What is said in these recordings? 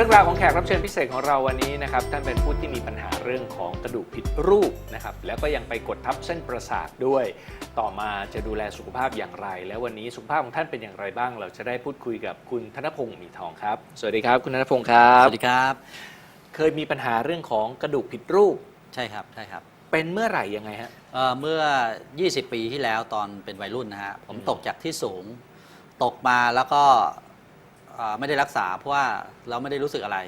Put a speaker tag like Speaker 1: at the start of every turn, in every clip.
Speaker 1: รื่องราวของแขกรับเชิญพิเศษของเราวันนี้นะครับท่านเป็นผู้ที่มีปัญหาเรื่องของกระดูกผิดรูปนะครับแล้วก็ยังไปกดทับเส้นประสาทด้วย ต่อมาจะดูแลสุขภาพอย่างไร แล้ววันนี้สุขภาพของท่านเป็นอย่างไรบ้าง เราจะได้พูดคุยกับคุณธนพงศ์มีทองครับ สวัสดีครับ คุณธนพงศ์ครั
Speaker 2: ส
Speaker 1: บ
Speaker 2: วัสดีครับ
Speaker 1: เคยมีปัญหาเรื่องของกระดูกผิดรูป
Speaker 2: ใช่ครับใช่ครับ
Speaker 1: เป็นเมื่อไหร่ยังไงฮะ
Speaker 2: เอ่อเมื่อ 20 ปีที่แล้วตอนเป็นวัยรุ่นนะฮะผม
Speaker 1: อืม
Speaker 2: ตกจากที่สูง ตกมาแล้วก็เอ่อไม่ได้รักษาเพราะว่าเราไม่ได้รู้สึกอะไร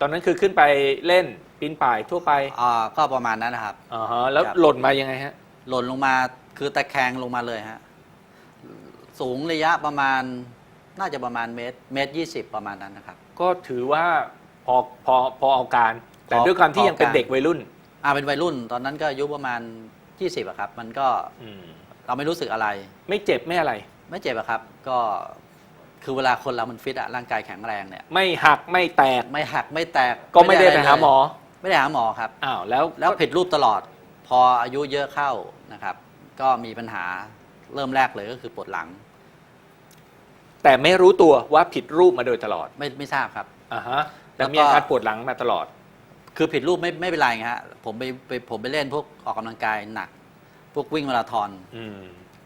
Speaker 1: ตอนนั้นคือขึ้นไปเล่นปีนป่ายทั่วไป
Speaker 2: อ่าก็ประมาณนั้นนะครับ
Speaker 1: อ่าฮะแล้ว
Speaker 2: ครับ
Speaker 1: หล่นมายังไงฮะ
Speaker 2: หล่นลงมาคือตะแคงลงมาเลยฮะสูงระยะประมาณน่าจะประมาณเมตรเมตรยี่สิบประมาณนั้นนะครับ
Speaker 1: ก็ถือว่าพอพอพอเอาการ แต่
Speaker 2: พอ
Speaker 1: ด้วยความที่ยังเป็น
Speaker 2: พอการ
Speaker 1: เด็กวัยรุ่น
Speaker 2: อ่าเป็นวัยรุ่น ตอนนั้นก็อายุประมาณ20อะครับ มันก็
Speaker 1: อืม
Speaker 2: เราไม่รู้สึกอะไร
Speaker 1: ไม่เจ็บไม่อะไร
Speaker 2: ไม่เจ็บอะครับ ก็ คือเวลาคนเรามันฟิตอะร่างกายแข็งแรงเนี่ย
Speaker 1: ไม่หักไม่แตก
Speaker 2: ไม่หักไม่แตก
Speaker 1: ก็ไม่ได้ไป
Speaker 2: อะร
Speaker 1: หาหมอ
Speaker 2: เลยไม่ได้หาหมอครับ
Speaker 1: อ้าวแล้ว
Speaker 2: แล้วผิดรูปตลอด พออายุเยอะเข้านะครับ ก็มีปัญหาเริ่มแรกเลยก็คือปวดหลัง
Speaker 1: แต่ไม่รู้ตัวว่าผิดรูปมาโดยตลอด
Speaker 2: ไม่ไม่ทราบครับ
Speaker 1: อ่าฮะแต่
Speaker 2: แล้วก็
Speaker 1: มีอาการปวดหลังมาตลอด
Speaker 2: คือผิดรูปไม่ไม่เป็นไรไงฮะผมไปไปผมไปเล่นพวกออกกำลังกายหนัก พวกวิ่งมาราธอน
Speaker 1: อืม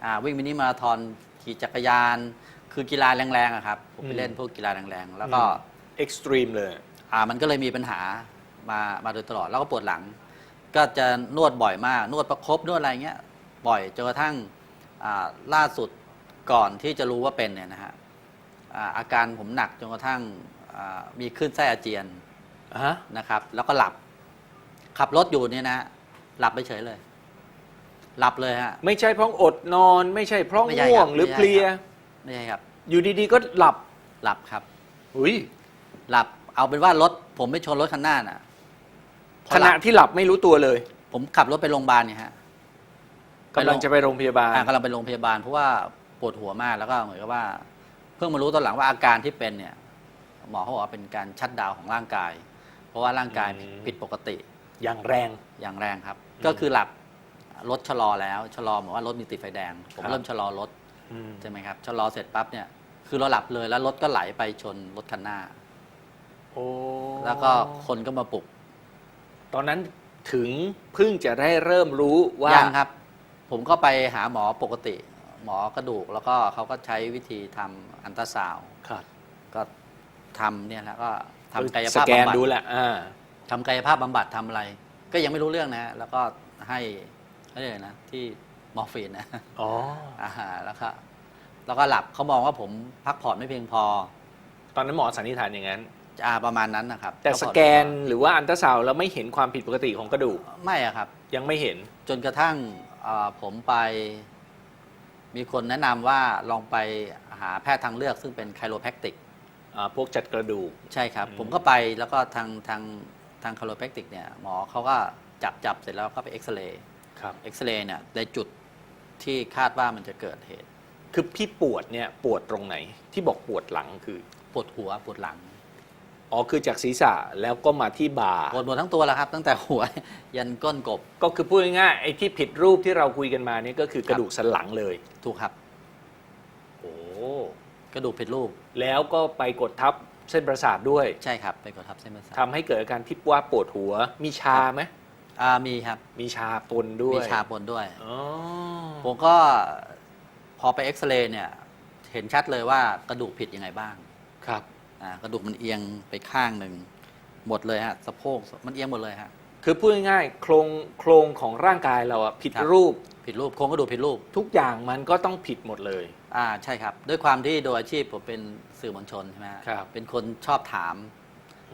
Speaker 2: อ่าวิ่งมินิมาราธอนขี่จักรยาน คือกีฬาแรงๆอะครับ ผมไป
Speaker 1: อืม
Speaker 2: เล่นพวกกีฬาแรงๆ แล้วก็
Speaker 1: เอ็กซ์ตรีมเลย
Speaker 2: อ่ามันก็เลยมีปัญหามามาโดยตลอด แล้วก็ปวดหลัง ก็จะนวดบ่อยมาก นวดประคบนวดอะไรเงี้ยบ่อยจนกระทั่งอ่าล่าสุดก่อนที่จะรู้ว่าเป็นเนี่ยนะฮะอ่าอาการผมหนักจนกระทั่งอ่ามีขึ้นไส้อาเจียน
Speaker 1: อ่าฮะ
Speaker 2: นะครับ แล้วก็หลับ ขับรถอยู่เนี่ยนะฮะหลับไปเฉยเลย หลับเลยฮะ
Speaker 1: ไม่ใช่เพราะอดนอน ไม่ใช่เพราะ
Speaker 2: ไม่ใช่
Speaker 1: ง่ว
Speaker 2: ครั
Speaker 1: ง
Speaker 2: บ
Speaker 1: หรือ
Speaker 2: ไม่
Speaker 1: เพ
Speaker 2: ใช่
Speaker 1: ลีย
Speaker 2: ครับ ไม่ใช่ครับ
Speaker 1: อยู่ดีๆก็หลับ
Speaker 2: หลับครับ
Speaker 1: อุ้ย
Speaker 2: หลับเอาเป็นว่ารถผมไม่ชนรถคันหน้าน่ะพอ
Speaker 1: ข
Speaker 2: หลั
Speaker 1: ณะ
Speaker 2: บ
Speaker 1: ที่หลับไม่รู้ตัวเลย
Speaker 2: ผมขับรถไปโรงพยาบาลเนี่ยฮะ
Speaker 1: กำลังจะไปโรงพยาบาล
Speaker 2: อ่ากำลังไปโรงพยาบาลเพราะว่าปวดหัวมากแล้วก็เหมือนกับว่า เพิ่งมารู้ตอนหลังว่าอาการที่เป็นเนี่ย หมอเขาบอกว่าเป็นการชัดดาวน์ของร่างกาย เพราะว่าร่างกาย
Speaker 1: อืม
Speaker 2: ผิดปกติ
Speaker 1: อย่างแรง
Speaker 2: อย่างแรงครับ
Speaker 1: อืม
Speaker 2: ก็คือหลับรถชะลอแล้วชะลอเหมือนว่ารถมีติดไฟแดง ผม
Speaker 1: ครับ
Speaker 2: เริ่มชะลอรถ
Speaker 1: อืม
Speaker 2: ใช่ไหมครับชะลอเสร็จปั๊บเนี่ยคือเราหลับเลยแล้วรถก็ไหลไปชนรถคันหน้า
Speaker 1: โอ้
Speaker 2: แล้วก็คนก็มาปลุก
Speaker 1: ตอนนั้นถึงเพิ่งจะได้เริ่มรู้ว่า
Speaker 2: ยังครับ ผมก็ไปหาหมอปกติ หมอกระดูกแล้วก็เขาก็ใช้วิธีทำอันตราซาวด์
Speaker 1: ครับ
Speaker 2: ก็ทำเนี่ยแล้วก็ทำกาย
Speaker 1: ส
Speaker 2: ภาพ
Speaker 1: แกน
Speaker 2: บำบัด
Speaker 1: ดูแหละอ่า
Speaker 2: ทำกายภาพบำบัดทำอะไร ก็ยังไม่รู้เรื่องนะแล้วก็ให้เขาเรียกอะไรนะที่ มอร์ฟีนนะ
Speaker 1: อ๋อ
Speaker 2: อาหารแล้วก็แล้วก็หลับเขามองว่าผมพักผ่อนไม่เพียงพอ
Speaker 1: ตอนนั้นหมอสันนิษฐานอย่างนั้น
Speaker 2: อ่าประมาณนั้นนะครับ
Speaker 1: แต่
Speaker 2: พั
Speaker 1: ส
Speaker 2: ผ่อ
Speaker 1: แกนหรือว่าอันตราซาวด์เราไม่เห็นความผิดปกติของกระดูก
Speaker 2: ไม่อะครับ
Speaker 1: ยังไม่เห็น
Speaker 2: จนกระทั่งเอ่อผมไป มีคนแนะนำว่าลองไปหาแพทย์ทางเลือกซึ่งเป็นไคโรแพคติก
Speaker 1: อ่าพวกจัดกระดูก
Speaker 2: ใช่ครับ
Speaker 1: อืม
Speaker 2: ผมก็ไปแล้วก็ทางทางทางไคโรแพคติกเนี่ยหมอเขาก็จับจับเสร็จแล้วก็ไปเอ็กซเรย์
Speaker 1: ครับ
Speaker 2: เอ็กซเรย์เนี่ยในจุด ที่คาดว่ามันจะเกิดเหตุ
Speaker 1: คือพี่ปวดเนี่ยปวดตรงไหน ที่บอกปวดหลังคือ
Speaker 2: ปวดหัวปวดหลัง
Speaker 1: อ๋อคือจากศีรษะแล้วก็มาที่บ่า
Speaker 2: ปวดหมดทั้งตัวแล้วครับ ตั้งแต่หัว ยันก้นกบ
Speaker 1: ก็คือพูดง่ายๆไอ้ที่ผิดรูปที่เราคุยกันมาเนี่ยก็คือกระดูกสันหลังเลย
Speaker 2: ถูกครับ
Speaker 1: โอ้
Speaker 2: กระดูกผิดรูป
Speaker 1: แล้วก็ไปกดทับเส้นประสาทด้วย
Speaker 2: ใช่ครับ ไปกดทับเส้นประสาท
Speaker 1: ทำให้เกิดอาการที่ว่าปวดหัวมีชาไหม
Speaker 2: อ่ามีครับ
Speaker 1: มีชาปนด้วย
Speaker 2: มีชาปนด้วย
Speaker 1: อ๋อ
Speaker 2: ผมก็พอไปเอ็กซเรย์เนี่ย เห็นชัดเลยว่ากระดูกผิดยังไงบ้าง
Speaker 1: ครับ
Speaker 2: อ่ากระดูกมันเอียงไปข้างหนึ่งหมดเลยฮะสะโพกมันเอียงหมดเลยฮะ
Speaker 1: คือพูดง่ายๆโครงโครงของร่างกายเราอะผิด
Speaker 2: ครับ
Speaker 1: รูป
Speaker 2: ผิดรูปโครงกระดูกผิดรูป
Speaker 1: ทุกอย่างมันก็ต้องผิดหมดเลย
Speaker 2: อ่าใช่ครับ ด้วยความที่โดยอาชีพผมเป็นสื่อมวลชนใช่ไหมฮะ
Speaker 1: ครับ
Speaker 2: เป็นคนชอบถาม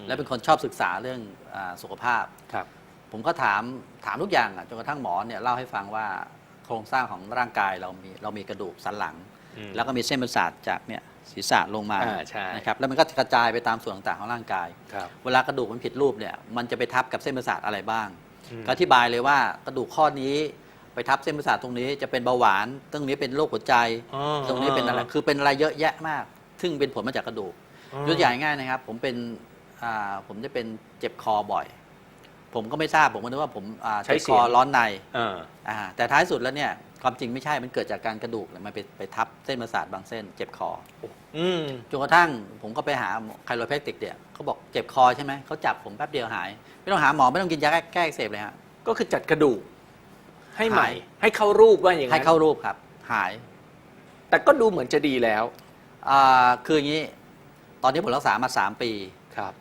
Speaker 2: และเป็นคนชอบศึกษาเรื่องอาสุขภาพ
Speaker 1: ครับ
Speaker 2: ผมก็ถามถามทุกอย่างอะจนกระทั่งหมอเนี่ยเล่าให้ฟังว่าโครงสร้างของร่างกายเรามีเรามีกระดูกสันหลัง
Speaker 1: อืม
Speaker 2: แล้วก็มีเส้นประสาทจากเนี่ยศีรษะลงมา
Speaker 1: อ่าใช่
Speaker 2: นะครับแล้วมันก็กระจายไปตามส่วนต่างๆของร่างกาย
Speaker 1: ครับ
Speaker 2: เวลากระดูกมันผิดรูปเนี่ยมันจะไปทับกับเส้นประสาทอะไรบ้าง
Speaker 1: อืม
Speaker 2: ก็อธิบายเลยว่ากระดูกข้อนี้ไปทับเส้นประสาทตรงนี้จะเป็นเบาหวาน ตรงนี้เป็นโรคหัวใจ
Speaker 1: อ๋อ
Speaker 2: ตรงนี้เป็นอะไรคือเป็นอะไรเยอะแยะมาก ซึ่งเป็นผลมาจากกระดูกยกตัวอย่างง่ายๆนะครับ ผมเป็นอ่าผมจะเป็นเจ็บคอบ่อย ผมก็ไม่ทราบผมก็นึกว่าผมอ่า
Speaker 1: ใช้
Speaker 2: เจ็บ
Speaker 1: เสี
Speaker 2: ค
Speaker 1: ย
Speaker 2: องร้อนใน
Speaker 1: อ่า
Speaker 2: อ่าแต่ท้ายสุดแล้วเนี่ยความจริงไม่ใช่มันเกิดจากการกระดูกเนี่ยมันไปไปทับเส้นประสาทบางเส้น เจ็บคอ
Speaker 1: อืม
Speaker 2: จนกระทั่งผมก็ไปหาไคโรแพคติกเนี่ยเขาบอกเจ็บคอใช่ไหมเขาจับผมแป๊บเดียวหาย ไม่ต้องหาหมอไม่ต้องกินยาแก้แก้อักเสบเลยฮะ
Speaker 1: ก็คือจัดกระดูก ให้ใหม่
Speaker 2: หาย
Speaker 1: ให้เข้ารูปว่าอย่าง
Speaker 2: ให้
Speaker 1: นั้น
Speaker 2: เข้ารูปครับหาย
Speaker 1: แต่ก็ดูเหมือนจะดีแล้ว
Speaker 2: อ่าคืออย่างนี้ ตอนนี้ผมรักษามา 3 ปี
Speaker 1: ครับ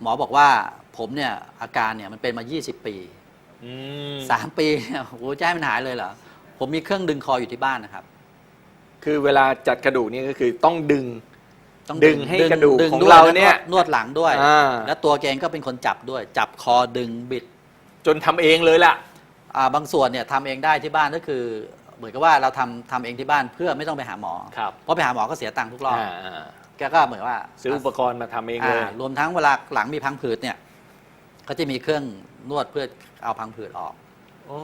Speaker 2: หมอบอกว่า ผมเนี่ยอาการเนี่ยมันเป็นมา 20 ปี
Speaker 1: อืม
Speaker 2: 3 ปีเนี่ยโอ้โหจะให้มันหายเลยเหรอ ผมมีเครื่องดึงคออยู่ที่บ้านนะครับ
Speaker 1: คือเวลาจัดกระดูกนี่ก็คือต้องดึง
Speaker 2: ต้อง
Speaker 1: ดึงให้กระดูกของ
Speaker 2: ด้วย
Speaker 1: เรา
Speaker 2: แล้ว
Speaker 1: เนี่ย
Speaker 2: นวดหลังด้วย
Speaker 1: อ่า
Speaker 2: แล้วตัวแกเองก็เป็นคนจับด้วย จับคอดึงบิด
Speaker 1: จนทำเองเลยล่ะ
Speaker 2: อ่าบางส่วนเนี่ยทำเองได้ที่บ้านก็คือ เหมือนกับว่าเราทำทำเองที่บ้านเพื่อไม่ต้องไปหาหมอ
Speaker 1: ครับ
Speaker 2: เพราะไปหาหมอก็เสียตังค์ทุกรอบ
Speaker 1: อ่าอ่า
Speaker 2: แกก็เหมือนว่า
Speaker 1: ซื้ออุปกรณ์มาทำเองเลยา
Speaker 2: รวมทั้งเวลาหลังมีพังผืดเนี่ย ก็จะมีเครื่องนวดเพื่อเอาพังผืดออก
Speaker 1: โอ้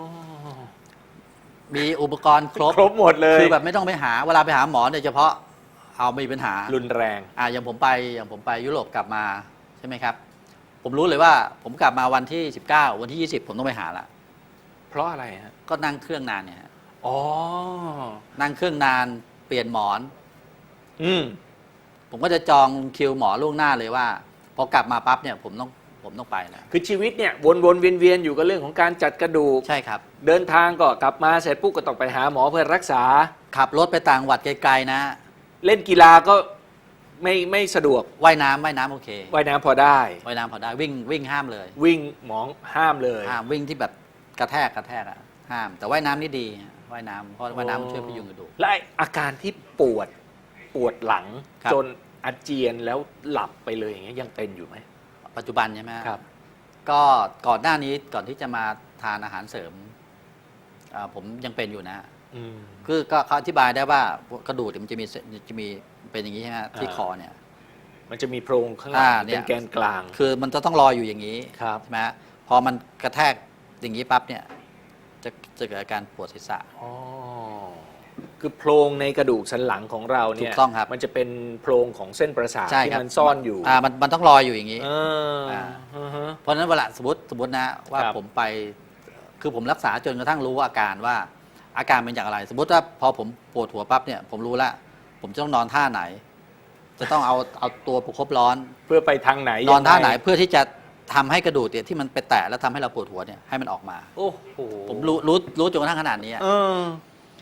Speaker 2: มีอุปกรณ์ครบ
Speaker 1: ครบหมดเลย
Speaker 2: คือแบบไม่ต้องไปหาเวลาไปหาหมอเนี่ยเฉพาะเอามีปัญหา
Speaker 1: รุนแรง
Speaker 2: อ่าอย่างผมไปอย่างผมไปยุโรปกลับมาใช่ไหมครับ ผมรู้เลยว่าผมกลับมาวันที่ 19 วันที่ 20 ผมต้องไปหาละ
Speaker 1: เพราะอะไรฮะ
Speaker 2: ก็นั่งเครื่องนานเนี่ยฮะ
Speaker 1: อ๋อ
Speaker 2: นั่งเครื่องนานเปลี่ยนหมอน
Speaker 1: อืม
Speaker 2: ผมก็จะจองคิวหมอล่วงหน้าเลยว่าพอกลับมาปั๊บเนี่ยผมต้อง ผมต้องไปแล้ว
Speaker 1: คือชีวิตเนี่ยวนวนๆเวียนเวียนๆอยู่กับเรื่องของการจัดกระดูก
Speaker 2: ใช่ครับ
Speaker 1: เดินทางก็กลับมาเสร็จปุ๊บก็ต้องไปหาหมอเพื่อรักษา
Speaker 2: ขับรถไปต่างจังหวัดไกลๆนะ
Speaker 1: เล่นกีฬาก็ไม่ไม่สะดวก
Speaker 2: ว่ายน้ำว่ายน้ำโอเค
Speaker 1: ว่ายน้ำพอได้
Speaker 2: ว่ายน้ำพอได้วิ่งวิ่งห้ามเลย
Speaker 1: วิ่งหมองห้ามเลย
Speaker 2: ห้ามวิ่งที่แบบกระแทกกระแทกอะห้าม แต่ว่ายน้ำนี่ดีว่ายน้ำเพราะว่ายน้ำมันช่วยพยุงกระดูก
Speaker 1: และไอ้อาการที่ปวดปวดหลัง
Speaker 2: ครับ
Speaker 1: จนอาเจียนแล้วหลับไปเลยอย่างเงี้ยยังเป็นอยู่ไหม
Speaker 2: ปัจจุบันใช่ไหม
Speaker 1: ครับ
Speaker 2: ก็ก่อนหน้านี้ก่อนที่จะมาทานอาหารเสริมอ่าผมยังเป็นอยู่นะ
Speaker 1: อืม
Speaker 2: คือก็เขาอธิบายได้ว่ากระดูกเนี่ยมันจะมีเส้นจะมีเป็นอย่างนี้ใช่ไหมที่
Speaker 1: อ่า
Speaker 2: คอเนี่ย
Speaker 1: มันจะมีโพรงข้างหลั
Speaker 2: อ่างเนี่
Speaker 1: เป็
Speaker 2: ย
Speaker 1: นแกนกลาง
Speaker 2: คือมันจะต้องลอยอยู่อย่างนี้
Speaker 1: ครับ
Speaker 2: ใช่ไหมพอมันกระแทกอย่างนี้ปั๊บเนี่ย จะจะเกิดอาการปวดศีรษะ
Speaker 1: อ๋อ คือโพรงในกระดูกสันหลังของเราเนี่ย
Speaker 2: ถูกต้องครับ
Speaker 1: มันจะเป็นโพรงของเส้นประสาท
Speaker 2: ใช่
Speaker 1: ที่
Speaker 2: ครับ
Speaker 1: มันซ่อนอยู่
Speaker 2: อ่ามันมันต้องลอยอยู่อย่างนี้
Speaker 1: เออ
Speaker 2: อ่า
Speaker 1: อือฮะ
Speaker 2: เพราะฉะนั้นเวลาสมมติสมมตินะว่า
Speaker 1: ครับ
Speaker 2: ผมไปคือผมรักษาจนกระทั่งรู้อาการว่า อาการเป็นอย่างไร สมมติว่าพอผมปวดหัวปั๊บเนี่ยผมรู้ละผมจะต้องนอนท่าไหน จะต้องเอาเอาตัวประคบร้อน
Speaker 1: เพื่อไปทางไหน
Speaker 2: นอนท่าไหน
Speaker 1: ยังง
Speaker 2: เพื่อที่จะทำให้กระดูกเนี่ยที่มันไปแตะแล้วทำให้เราปวดหัวเนี่ยให้มันออกมา
Speaker 1: โอ้โห
Speaker 2: ผมรู้รู้รู้จนกระทั่งขนาดนี้อะ
Speaker 1: เออ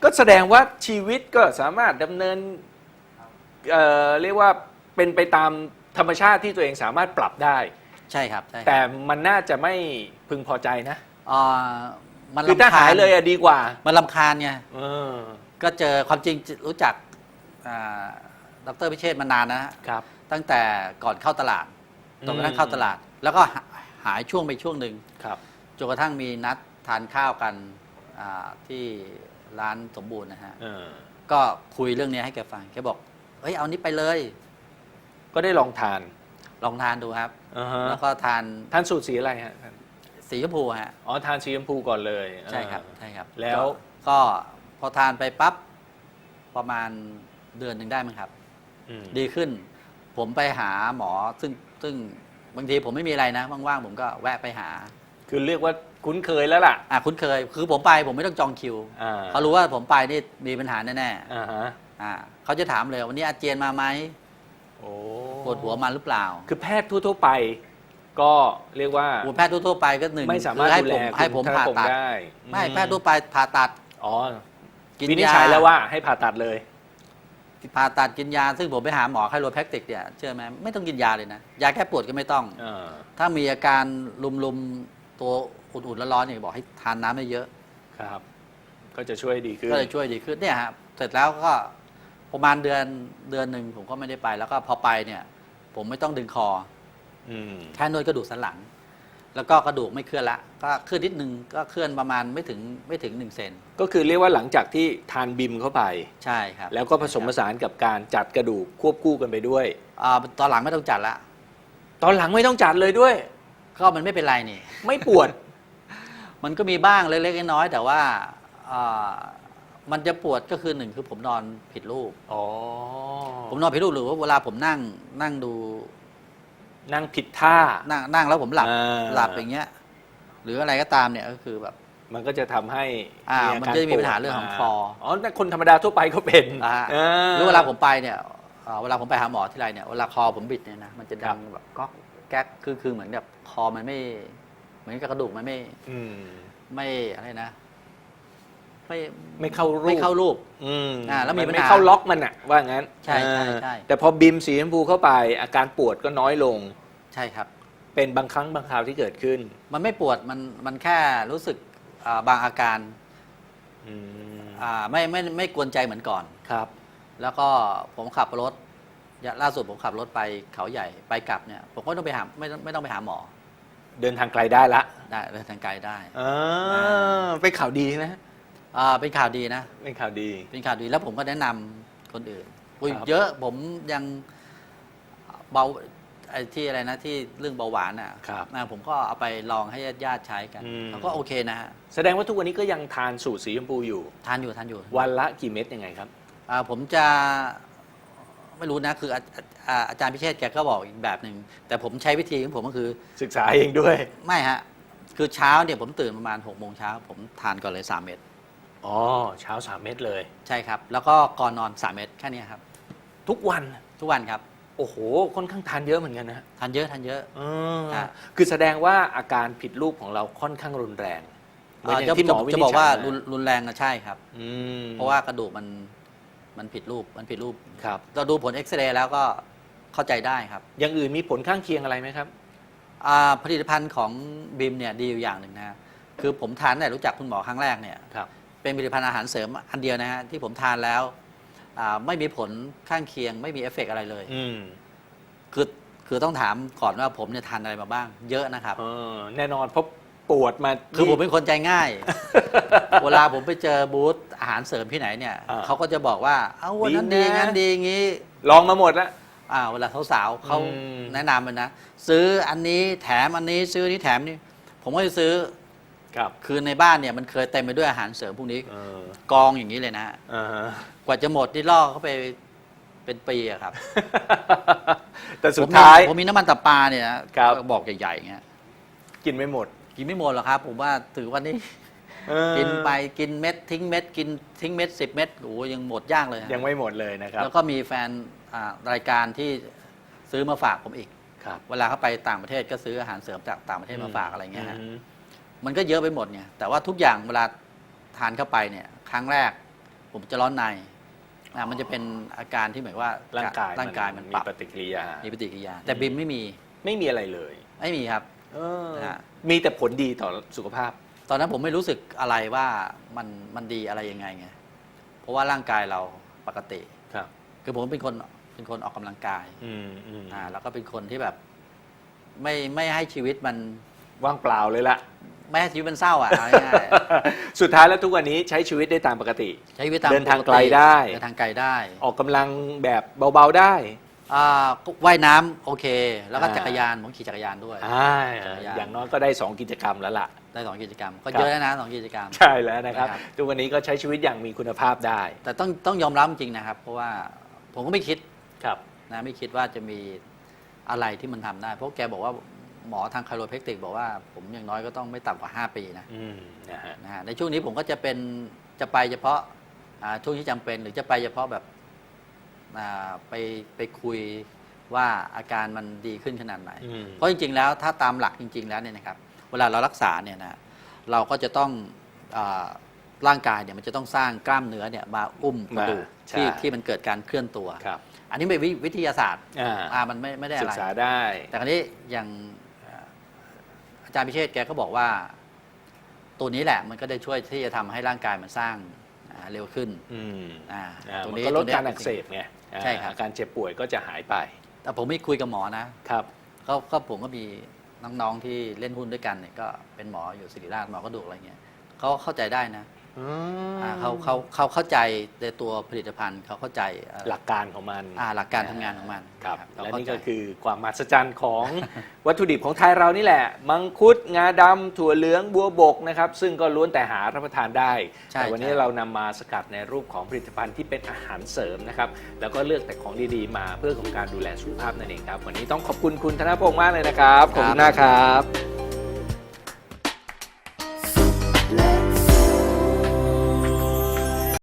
Speaker 1: ก็แสดงว่าชีวิตก็สามารถดำเนินเอ่อเรียกว่าเป็นไปตามธรรมชาติที่ตัวเองสามารถปรับได้
Speaker 2: ใช่ครับใช่ครับ
Speaker 1: แต่มันน่าจะไม่พึงพอใจนะ
Speaker 2: อ่ามัน
Speaker 1: คือถ้า
Speaker 2: ลำคา
Speaker 1: หาย
Speaker 2: ญ
Speaker 1: เลยอะดีกว่า
Speaker 2: มันลำคาญไง
Speaker 1: เออ
Speaker 2: ก็เจอความจริงรู้จักอ่าดรพิเชษฐ์มานานนะฮะ
Speaker 1: ครับ
Speaker 2: ตั้งแต่ก่อนเข้าตลาดจนกระทั่งเข้าตลาด แล้วก็หาหายช่วงไปช่วงหนึ่ง
Speaker 1: ครับ
Speaker 2: จนกระทั่งมีนัดทานข้าวกันอ่าที่ ร้านสมบูรณ์นะฮะ
Speaker 1: เออ
Speaker 2: ก็คุยเรื่องนี้ให้แกฟังแกบอกเฮ้ยเอานี้ไปเลย
Speaker 1: ก็ได้ลองทาน
Speaker 2: ลองทานดูครับ
Speaker 1: อ่าฮะ
Speaker 2: แล้วก็ทาน
Speaker 1: ทานสูตรสีอะไรฮะท่าน
Speaker 2: สีชมพูฮะ
Speaker 1: อ๋อทานสีชมพูก่อนเลย
Speaker 2: ใช่ครับ
Speaker 1: อ่า
Speaker 2: ใช่ครับ
Speaker 1: แล้ว
Speaker 2: ก็ก็พอทานไปปั๊บประมาณเดือนหนึ่งได้มั้งครับ
Speaker 1: อืม
Speaker 2: ดีขึ้น ผมไปหาหมอซึ่งซึ่งบางทีผมไม่มีอะไรนะว่างๆผมก็แวะไปหา
Speaker 1: คือเรียกว่า คุ้นเคยแล้วล่ะ
Speaker 2: อะคุ้นเคย คือผมไปผมไม่ต้องจองคิว
Speaker 1: อ่า
Speaker 2: เขารู้ว่าผมไปนี่มีปัญหาแน่
Speaker 1: อ่าฮะ
Speaker 2: ๆอ่าเขาจะถามเลยวันนี้อาเจียนมาไหม
Speaker 1: โอ้
Speaker 2: ปวดหัวมาหรือเปล่า
Speaker 1: คือแพทย์ทั่วๆไป ก็เรียกว่า
Speaker 2: แพทย์ทั่วๆไปก็หนึ่ง
Speaker 1: ไม่สามารถ
Speaker 2: คือให้
Speaker 1: ดู
Speaker 2: ผ
Speaker 1: แล
Speaker 2: มให้ผม
Speaker 1: คุณ
Speaker 2: ผ่า
Speaker 1: ธนพง
Speaker 2: ตัด
Speaker 1: ษ์ได้
Speaker 2: ไม่
Speaker 1: อื
Speaker 2: แพทย์ทั่วไปผ่าตัด
Speaker 1: อ๋อ
Speaker 2: กิน
Speaker 1: วินิจ
Speaker 2: ยา
Speaker 1: ฉัยแล้วว่าให้ผ่าตัดเลย
Speaker 2: ผ่าตัดกินยา ซึ่งผมไปหาหมอไคโรแพคติกเนี่ยเชื่อไหมไม่ต้องกินยาเลยนะยาแก้ปวดก็ไม่ต้อง
Speaker 1: เออ
Speaker 2: ถ้ามีอาการลุมๆตัว อุ่นๆร้อนๆเนี่ยบอกให้ทานน้ำเยอะ
Speaker 1: ครับ ก็จะช่วยดีขึ้น
Speaker 2: ก็เลยช่วยดีขึ้นเนี่ยครับเสร็จแล้วก็ประมาณเดือนเดือนหนึ่งผมก็ไม่ได้ไป แล้วก็พอไปเนี่ย ผมไม่ต้องดึงคอ
Speaker 1: อืม
Speaker 2: แค่นวดกระดูกสันหลัง แล้วก็กระดูกไม่เคลื่อนละก็เคลื่อนนิดนึงก็เคลื่อนประมาณไม่ถึงไม่ถึงหนึ่งเซน
Speaker 1: ก็คือเรียกว่าหลังจากที่ทานบิมเข้าไป
Speaker 2: ใช่ครับ
Speaker 1: แล้วก็ผสมผสานกับการจัดกระดูกควบคู่กันไปด้วย
Speaker 2: อ่าตอนหลังไม่ต้องจัดละ
Speaker 1: ตอนหลังไม่ต้องจัดเลยด้วย
Speaker 2: ก็มันไม่เป็นไรนี่
Speaker 1: ไม่ปวด
Speaker 2: มันก็มีบ้างเล็กๆน้อยๆแต่ว่าอ่ามันจะปวดก็คือหนึ่งคือผมนอนผิดรูป
Speaker 1: อ๋อ
Speaker 2: ผมนอนผิดรูปหรือว่าเวลาผมนั่งนั่งดู
Speaker 1: นั่งผิดท่า
Speaker 2: นั่งนั่งแล้วผมหลับ
Speaker 1: อ่า
Speaker 2: หลับอย่างเงี้ย หรืออะไรก็ตามเนี่ยก็คือแบบ
Speaker 1: มันก็จะทำให้
Speaker 2: อ่า
Speaker 1: อา
Speaker 2: มัน
Speaker 1: การ
Speaker 2: ก็จะมี
Speaker 1: ปวด
Speaker 2: ปัญหาเรื่องของคอ
Speaker 1: อ๋อแต่คนธรรมดาทั่วไปก็เป็น
Speaker 2: อ่า
Speaker 1: อ่
Speaker 2: หรือเวลาผมไปเนี่ยเอ่อเวลาผมไปหาหมอที่ไรเนี่ยเวลาคอผมบิดเนี่ยนะมันจะดังแบบก๊อกแก๊กคือคือเหมือนแบบคอมันไม่ เหมือนกับกระดูกมันไม่
Speaker 1: อืม
Speaker 2: ไม่อะไรนะ ไม่
Speaker 1: ไม่เข้ารูป
Speaker 2: ไม่เข้ารูป
Speaker 1: อืม
Speaker 2: อ่าแล้วมี
Speaker 1: น
Speaker 2: ปัญ
Speaker 1: ไม่
Speaker 2: หา
Speaker 1: เข้าล็อกมันอะว่างั้น
Speaker 2: ใช่ใช่
Speaker 1: เออ
Speaker 2: ใช่
Speaker 1: แต่พอบิมสีชมพูเข้าไป อาการปวดก็น้อยลง
Speaker 2: ใช่ครับ
Speaker 1: เป็นบางครั้งบางคราวที่เกิดขึ้น
Speaker 2: มันไม่ปวดมันมันแค่รู้สึกอ่าบางอาการ
Speaker 1: อืม
Speaker 2: อ่าไม่ไม่ไม่กวนใจเหมือนก่อน
Speaker 1: ครับ
Speaker 2: แล้วก็ผมขับรถอย่างล่าสุดผมขับรถไปเขาใหญ่ไปกลับเนี่ย ผมก็ต้องไปหาไม่ต้องไม่ต้องไปหาหมอ
Speaker 1: เดินทางไกลได้ละ
Speaker 2: ได้เดินทางไกลได้
Speaker 1: อ่าเป็นข่าวดีนะ
Speaker 2: อ่าเป็นข่าวดีนะ
Speaker 1: เป็นข่าวดี
Speaker 2: เป็นข่าวดีแล้วผมก็แนะนำคนอื่นอุ้ย
Speaker 1: ครับ
Speaker 2: เยอะผมยังเบาไอ้ที่อะไรนะที่เรื่องเบาหวานอะ
Speaker 1: ครับ
Speaker 2: นะผมก็เอาไปลองให้ญาติๆใช้กัน
Speaker 1: อืม
Speaker 2: เขาก็โอเคนะฮะ
Speaker 1: แสดงว่าทุกวันนี้ก็ยังทานสูตรสีชมพูอยู่
Speaker 2: ทานอยู่ทานอยู่
Speaker 1: วันละกี่เม็ดยังไงครับ
Speaker 2: อ่าผมจะ ไม่รู้นะคืออาอ่าอาจารย์พิเชษฐ์แกก็บอกอีกแบบหนึ่งแต่ผมใช้วิธีของผมก็คือ
Speaker 1: ศึกษาเองด้วย
Speaker 2: ไม่ฮะคือเช้าเนี่ยผมตื่นประมาณ6กโมงเช้าผมทานก่อนเลย3เม็ด
Speaker 1: อ๋อ เช้าสามเม็ดเลย
Speaker 2: ใช่ครับ แล้วก็ก่อนนอน3เม็ดแค่เนี้ยครับ
Speaker 1: ทุกวัน
Speaker 2: ทุกวันครับ
Speaker 1: โอ้โห ค่อนข้างทานเยอะเหมือนกันนะ
Speaker 2: ทานเยอะทานเยอะ
Speaker 1: เออ
Speaker 2: ฮะ
Speaker 1: คือแสดงว่าอาการผิดรูปของเราค่อนข้างรุนแรงเหมือนอย่าง
Speaker 2: จะ
Speaker 1: ที่หมอ
Speaker 2: จะ
Speaker 1: วิ
Speaker 2: จะ
Speaker 1: นิจ
Speaker 2: บอก
Speaker 1: ฉั
Speaker 2: ว่าย
Speaker 1: นะ
Speaker 2: รุนรุนแรงนะใช่ครับ
Speaker 1: อืม
Speaker 2: เพราะว่ากระดูกมัน มันผิดรูปมันผิดรูป
Speaker 1: ครับ
Speaker 2: เราดูผลเอ็กซเรย์แล้วก็เข้าใจได้ครับ
Speaker 1: อย่างอื่นมีผลข้างเคียงอะไรไหมครับ
Speaker 2: อ่าผลิตภัณฑ์ของบิมเนี่ยดีอยู่อย่างหนึ่งนะฮะคือผมทานตั้งแต่รู้จักคุณหมอครั้งแรกเนี่ย
Speaker 1: ครับ
Speaker 2: เป็นผลิตภัณฑ์อาหารเสริมอันเดียวนะฮะที่ผมทานแล้วอ่าไม่มีผลข้างเคียง ไม่มีเอฟเฟกต์อะไรเลย
Speaker 1: อืม
Speaker 2: คือคือต้องถามก่อนว่าผมเนี่ยทานอะไรมาบ้าง เยอะนะครับ
Speaker 1: เออแน่นอนเพราะ ปวดมา
Speaker 2: คือผมเป็นคนใจง่าย เวลาผมไปเจอบูธอาหารเสริมที่ไหนเนี่ย
Speaker 1: อ่า
Speaker 2: เขาก็จะบอกว่า เอาวันนั้น
Speaker 1: ดี
Speaker 2: ดี
Speaker 1: นะ
Speaker 2: งั้นดีงี้
Speaker 1: ลองมาหมดแล้ว
Speaker 2: อ่าเวลาสาวๆเขา
Speaker 1: อืม
Speaker 2: แนะนำเลยนะ ซื้ออันนี้แถมอันนี้ซื้ออันนี้แถมนี่ผมก็จะซื้อ
Speaker 1: ครับ
Speaker 2: คือในบ้านเนี่ยมันเคยเต็มไปด้วยอาหารเสริมพวกนี้
Speaker 1: เออ ก
Speaker 2: องอย่างนี้เลยนะฮะ
Speaker 1: อ่าฮะ
Speaker 2: กว่าจะหมดนี่ล่อเข้าไปเป็นปีอะครับ
Speaker 1: แต่สุ
Speaker 2: ผ
Speaker 1: ด
Speaker 2: มมี
Speaker 1: ท้าย
Speaker 2: ผมมีน้ำมันตับปลาเนี่ยนะครับ บอกใหญ่ๆอย่างเงี้ย
Speaker 1: กินไม่หมด
Speaker 2: กินไม่หมดหรอกครับ ผมว่าถือวันนี้
Speaker 1: เออ
Speaker 2: กินไปกินเม็ดทิ้งเม็ดกินทิ้งเม็ดสิบเม็ดโอ้โหยังหมดยากเลยฮะ
Speaker 1: ยังไม่หมดเลยนะครับ
Speaker 2: แล้วก็มีแฟนอ่ารายการที่ซื้อมาฝากผมอีก
Speaker 1: ครับ
Speaker 2: เวลาเขาไปต่างประเทศก็ซื้ออาหารเสริมจากต่างประเทศมาฝากอะไรเงี้ยฮะ
Speaker 1: ม
Speaker 2: มันก็เยอะไปหมดไงแต่ว่าทุกอย่างเวลาทานเข้าไปเนี่ย ครั้งแรก ผมจะร้อนในอะมันจะเป็นอาการที่เหมือนว่า
Speaker 1: ร่างกาย
Speaker 2: ร่างกายมัน
Speaker 1: มี
Speaker 2: ปรับ
Speaker 1: ปฏิกิริยา
Speaker 2: มีปฏิกิริยา แต่บิมไม่มี
Speaker 1: ไม่มีอะไรเลย
Speaker 2: ไม่มีครับ
Speaker 1: เออ
Speaker 2: ฮะ
Speaker 1: มีแต่ผลดีต่อสุขภาพ
Speaker 2: ตอนนั้นผมไม่รู้สึกอะไรว่ามันมันดีอะไรยังไงไง เพราะว่าร่างกายเราปกติ
Speaker 1: ครับ
Speaker 2: คือผมเป็นคนเป็นคนออกกำลังกาย
Speaker 1: อืมอืม
Speaker 2: อ่าแล้วก็เป็นคนที่แบบ ไม่ไม่ให้ชีวิตมัน
Speaker 1: ว่างเปล่าเลยละ
Speaker 2: ไม่ให้ชีวิตมันเศร้าอะเอาง่าย
Speaker 1: สุดท้ายแล้วทุกวันนี้ใช้ชีวิตได้ตามปกติ
Speaker 2: ๆใช้ชีวิตตาม
Speaker 1: เดินทาง
Speaker 2: ปติ
Speaker 1: ไกลได้
Speaker 2: เดินทางไกลได้
Speaker 1: ออกกำลังแบบเบาๆได้
Speaker 2: อ่าก็ว่ายน้ำโอเค แล้วก็
Speaker 1: อ่า
Speaker 2: จักรยานผมขี่จักรยานด้วย
Speaker 1: อ่า
Speaker 2: จักรยาน
Speaker 1: อย่างน้อยก็ได้ 2 กิจกรรมแล้วล่ะ
Speaker 2: ได้สองกิจกรรม ก็
Speaker 1: ครับ
Speaker 2: เยอะแล้วนะสองกิจกรรม
Speaker 1: ใช่แล้วนะครับ
Speaker 2: นะครับ
Speaker 1: ทุกวันนี้ก็ใช้ชีวิตอย่างมีคุณภาพได้
Speaker 2: แต่ต้องต้องยอมรับจริงนะครับ เพราะว่าผมก็ไม่คิด
Speaker 1: ครับ
Speaker 2: นะไม่คิดว่าจะมีอะไรที่มันทำได้ เพราะแกบอกว่าหมอทางคาโรเพกติกบอกว่าผมอย่างน้อยก็ต้องไม่ต่ำกว่า 5 ปีนะ
Speaker 1: อืมนะฮะ
Speaker 2: นะฮะในช่วงนี้ผมก็จะเป็นจะไปเฉพาะอ่าช่วงที่จำเป็น หรือจะไปเฉพาะแบบอ่า ไปไปคุยว่าอาการมันดีขึ้นขนาดไหน
Speaker 1: อืม
Speaker 2: เพราะจริงๆแล้วถ้าตามหลักจริง ๆ แล้วเนี่ยนะครับ เวลาเรารักษาเนี่ยนะเราก็จะต้องอาร่างกายเนี่ยมันจะต้องสร้างกล้ามเนื้อเนี่ยมาอุ้มกระดูก
Speaker 1: ใช่
Speaker 2: ที่ที่มันเกิดการเคลื่อนตัว
Speaker 1: ครับ
Speaker 2: อันนี้เป็นวิวิทยาศาสตร์
Speaker 1: อ่า
Speaker 2: อ่ามันไม่ไม่ได้
Speaker 1: ศึ
Speaker 2: อะไร
Speaker 1: กษาได้
Speaker 2: แต่คราวนี้อย่างเอ่ออาจารย์พิเชษแกก็บอกว่า ตัวนี้แหละมันก็ได้ช่วยที่จะทำให้ร่างกายมันสร้างอ่า เร็วขึ้น
Speaker 1: อืม
Speaker 2: อ่า
Speaker 1: อ่า
Speaker 2: ตรง
Speaker 1: มัน
Speaker 2: นี้
Speaker 1: ก็ลด
Speaker 2: ตงนี้
Speaker 1: การอักเสบไง
Speaker 2: ใช่ครับ
Speaker 1: อาการเจ็บป่วยก็จะหายไป
Speaker 2: แต่ผมไม่คุยกับหมอนะ
Speaker 1: ครับ
Speaker 2: ก็ก็ผมก็มีน้องๆที่เล่นหุ้นด้วยกันเนี่ยก็เป็นหมออยู่ศิริราชหมอกระดูกอะไรเงี้ยเขาเข้าใจได้นะ อ่าเขาเขาเขาเข้าใจในตัวผลิตภัณฑ์เขาเข้าใจเอ่อ
Speaker 1: หลักการของมัน
Speaker 2: อ่าหลักการทำงานของมัน
Speaker 1: ครับ
Speaker 2: เขา
Speaker 1: และ
Speaker 2: เข้า
Speaker 1: นี่
Speaker 2: ใจ
Speaker 1: ก็คือความมหัศจรรย์ของ วัตถุดิบของไทยเรานี่แหละ มังคุดงาดำถั่วเหลืองบัวบกนะครับ ซึ่งก็ล้วนแต่หารับประทานได้
Speaker 2: ใช่
Speaker 1: แต่วันนี้
Speaker 2: ใช่
Speaker 1: เรานำมาสกัดในรูปของผลิตภัณฑ์ที่เป็นอาหารเสริมนะครับ แล้วก็เลือกแต่ของดีๆ มาเพื่อของการดูแลสุขภาพนั่นเองครับ วันนี้ต้องขอบคุณคุณธนพงษ์มากเลยนะครับ ขอบคุณมากครับ